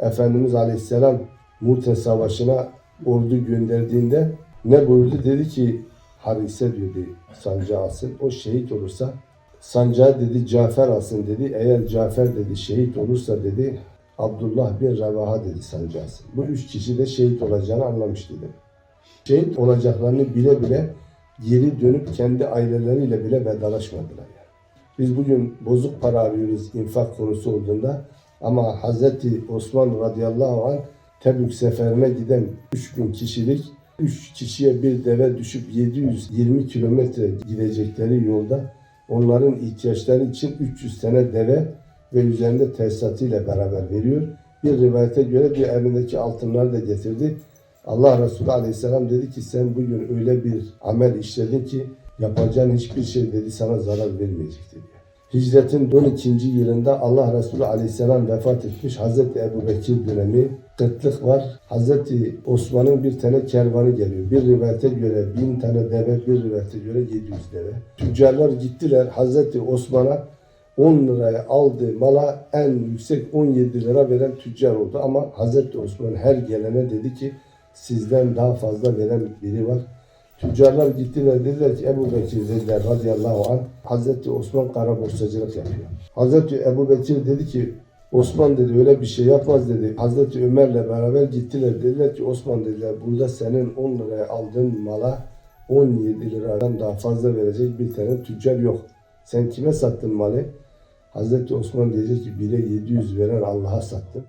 Efendimiz Aleyhisselam Mute Savaşı'na ordu gönderdiğinde ne buyurdu? Dedi ki Harise dedi sancağı alsın. O şehit olursa sancağı dedi Cafer alsın dedi. Eğer Cafer dedi şehit olursa dedi Abdullah bin Revaha dedi sancağı alsın. Bu üç kişi de şehit olacağını anlamış dedi. Şehit olacaklarını bile bile geri dönüp kendi aileleriyle bile vedalaşmadılar yani. Biz bugün bozuk para arıyoruz infak konusu olduğunda ama Hazreti Osman radıyallahu anh Tebük seferine giden 3000 kişilik 3 kişiye bir deve düşüp 720 kilometre gidecekleri yolda onların ihtiyaçları için 300 tane deve ve üzerinde tesisatıyla beraber veriyor. Bir rivayete göre bir elindeki altınları da getirdi. Allah Resulü Aleyhisselam dedi ki sen bugün öyle bir amel işledin ki yapacağın hiçbir şey dedi sana zarar vermeyecek dedi. Hicretin 12. yılında Allah Resulü Aleyhisselam vefat etmiş. Hazreti Ebu Bekir dönemi kıtlık var. Hazreti Osman'ın bir tane kervanı geliyor. Bir rivayete göre bin tane deve, bir rivayete göre 700 deve. Tüccarlar gittiler Hazreti Osman'a 10 liraya aldığı mala en yüksek 17 lira veren tüccar oldu. Ama Hazreti Osman her gelene dedi ki sizden daha fazla veren biri var. Tüccarlar gittiler dediler ki Ebu Bekir dediler radıyallahu anh Hazreti Osman kara borsacılık yapıyor. Hazreti Ebu Bekir dedi ki Osman dedi öyle bir şey yapmaz dedi. Hazreti Ömer'le beraber gittiler dediler ki Osman dediler burada senin 10 liraya aldığın mala 17 liradan daha fazla verecek bir tane tüccar yok. Sen kime sattın malı? Hazreti Osman diyecek ki bire 700 veren Allah'a sattım.